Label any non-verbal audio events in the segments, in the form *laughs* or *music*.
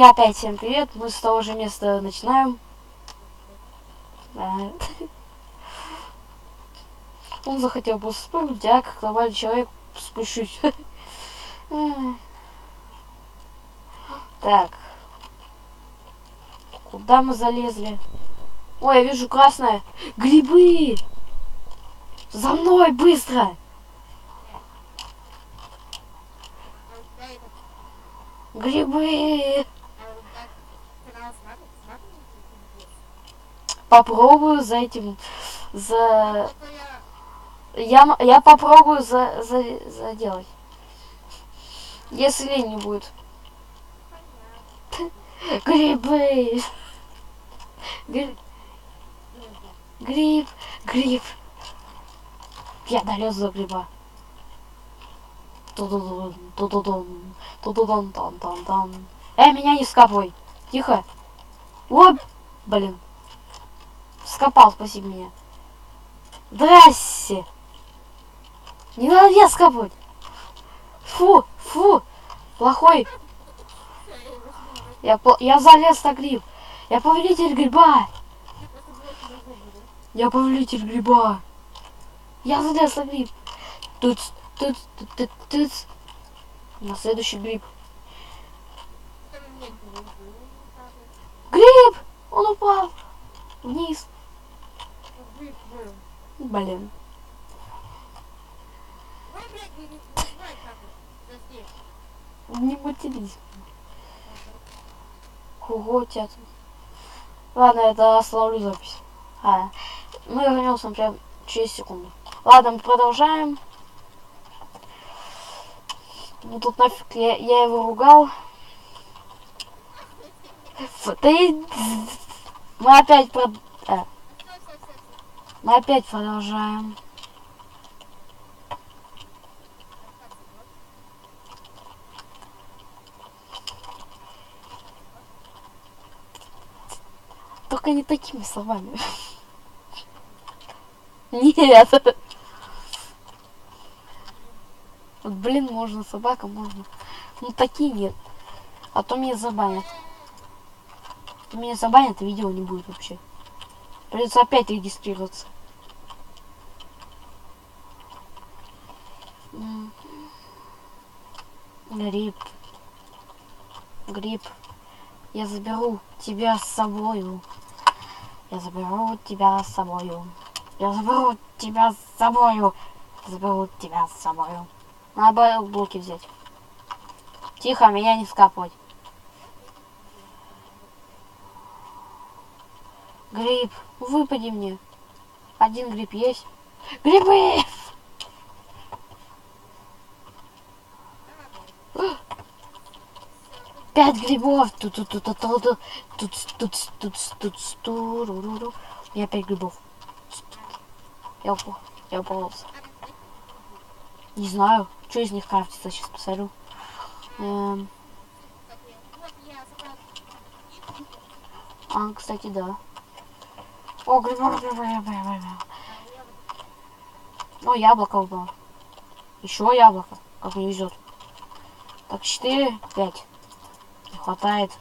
И опять всем привет. Мы с того же места начинаем. *laughs* Он захотел просто спрыгнуть, а я как нормальный человек спущусь. *laughs* Так. Куда мы залезли? Ой, я вижу красное. Грибы! За мной, быстро! Грибы! Попробую за этим, за... Я, я попробую за, за, заделать. Если не будет. *laughs* Грибы! Гри... Гриб, гриб. Я долез до гриба. Ту-ду-дун, ту-ду-дун, ту-ду-дун, тан-тан-тан. Эй, меня не скапывай. Тихо. Оп, блин. Скопал, спаси меня. Здрасте. Не надо меня скапывать. Фу, фу. Плохой. Я, я залез на гриб. Я повелитель гриба. Я повелитель гриба. Я залез на гриб. Тут, тут, тут, тут, тут. На следующий гриб. Гриб! Он упал. Вниз. Блин. Не матерись. Ого, тебя. Ладно, это остановлю запись. А, мы вернемся прям через секунду. Ладно, мы продолжаем. Ну тут нафиг я, я его ругал. И- Мы опять прод... а, мы опять продолжаем. Только не такими словами. *laughs* Нет. Вот, блин, можно собака, можно. Ну, такие нет. А то меня забанят. А меня забанят, и видео не будет вообще. Придется опять регистрироваться. Гриб. Гриб. Я заберу тебя с собою. Я заберу тебя с собою. Я заберу тебя с собою. Заберу тебя с собою. Надо блоки взять. Тихо, меня не скапывать. Гриб, выпади мне. Один гриб есть. Грибы! Пять грибов. Тут тут тут тут тут тут тут тут тут тут У меня пять грибов. Я упал. Я упался. Не знаю, что из них крафтится, сейчас посмотрю. Эм, а, кстати, да. О, грибы, грибы, грибы, грибы. О, яблоко упало. Еще яблоко, как мне везет. Так, 4, 5. Не хватает.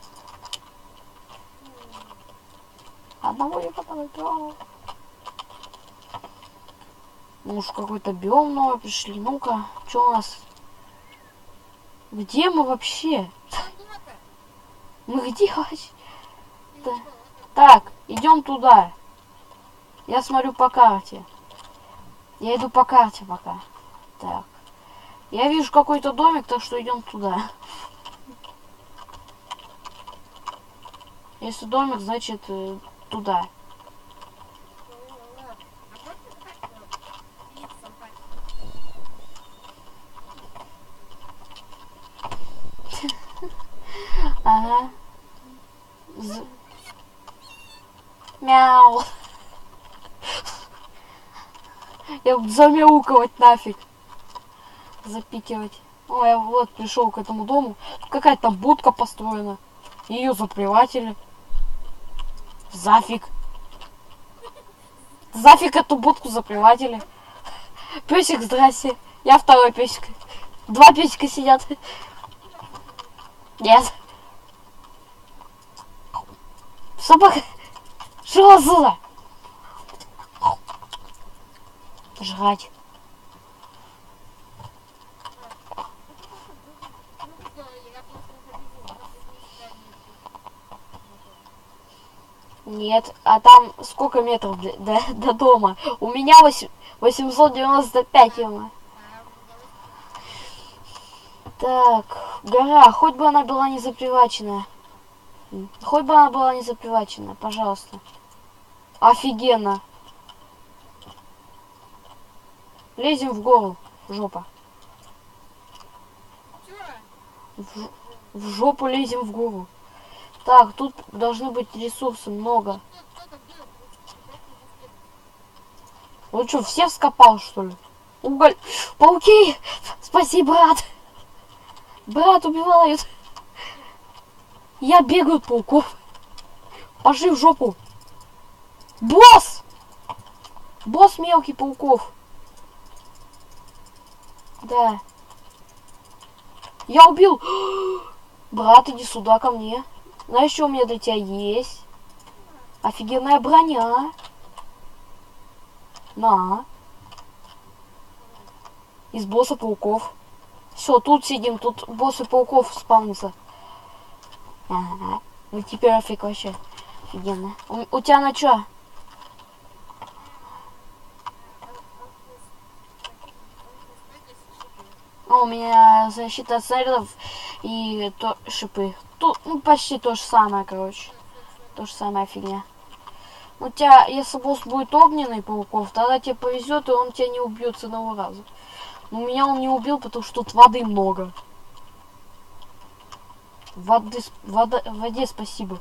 Одного не хватает. Ну уж какой-то биом новый пришли. Ну-ка, что у нас? Где мы вообще? Мы где *laughs* вообще? Так, идем туда. Я смотрю по карте. Я иду по карте пока. Так. Я вижу какой-то домик, так что идем туда. Если домик, значит э, туда. *laughs* Ага. З- Мяу. Я буду замяукивать нафиг. Запикивать. О, я вот пришел к этому дому. Какая-то будка построена. Ее заприватили. Зафиг. Зафиг эту будку заприватили. Песик, здрасте. Я второй песик. Два песика сидят. Нет. Собака! Что отсюда? Жрать. Нет, а там сколько метров до, до, *laughs* до дома? У меня восемь- 895 ема. Так, гора, хоть бы она была не запривачена. Хоть бы она была не запривачена, пожалуйста. Офигенно. Лезем в гору, жопа. В, в жопу лезем в гору. Так, тут должны быть ресурсы много. Он что, все вскопал, что ли? Уголь. Пауки! Спаси, брат! Брат убивают! Я бегаю от пауков. Пошли в жопу. Босс! Босс мелкий пауков. Да. Я убил. *gasps* Брат, иди сюда ко мне. Знаешь, что у меня для тебя есть? Офигенная броня. На. Из босса пауков. Все, тут сидим, тут боссы пауков спавнятся. Ага. Ну теперь офиг вообще. Офигенно. У, у тебя на чё? А, у меня защита от снарядов и то, шипы. Тут, ну, почти то же самое, короче. То же самая фигня. У тебя, если босс будет огненный пауков, тогда тебе повезет, и он тебя не убьет с одного раза. Но меня он не убил, потому что тут воды много. Воды, вода, воде спасибо.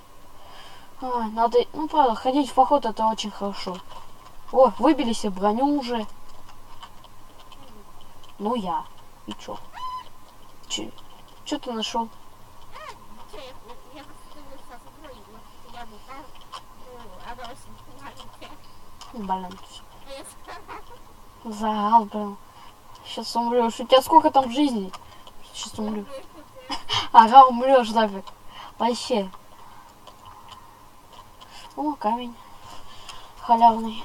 Ай, надо, ну правда, ходить в поход это очень хорошо. О, выбили себе броню уже. Ну я. И чё? Че, чё ты нашел? Блин, заорал, блин. Сейчас умрешь. У тебя сколько там жизней? Сейчас умрю. *laughs* Ага, умрешь нафиг. Вообще. О, камень. Халявный.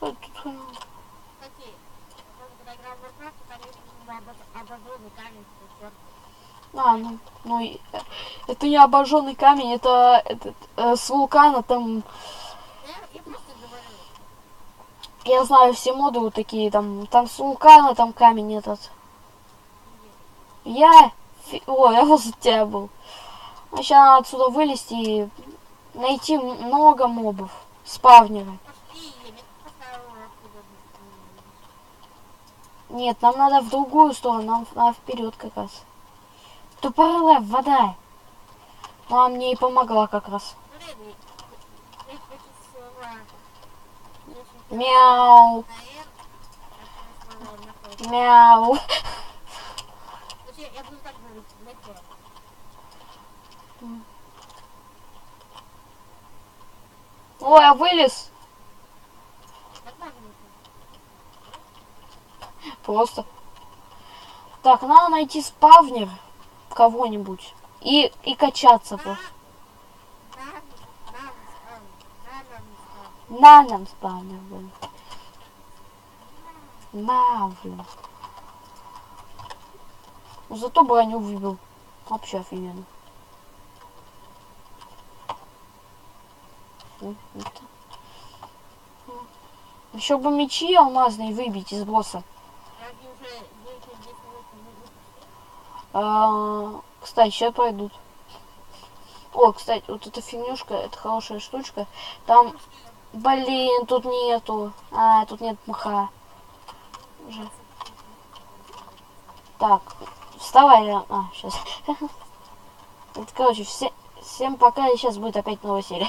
М, кто А, ну, ну э, это не обожженный камень, это этот, э, с вулкана там, я знаю все моды вот такие, там, там с вулкана, там камень этот. Я, о, я возле тебя был. Сейчас надо отсюда вылезти и найти много мобов, спавнеры. Нет, нам надо в другую сторону, нам надо вперед как раз. Тупорылая вода. Ну, а мне и помогла как раз. Мяу, мяу. Ой, я вылез. Так можно было. Просто. Так, надо найти спавнер кого-нибудь. И, и качаться просто. На нам спавнер, блин. На, блин. Зато броню выбил. Вообще офигенно. Еще бы мечи алмазные выбить из босса. А, кстати, сейчас пойдут. О, кстати, вот эта фигнюшка, это хорошая штучка. Там, блин, тут нету. А, тут нет мха. Уже. Так, вставай. А, сейчас. *laughs* Это, короче, все, всем пока, и сейчас будет опять новая серия.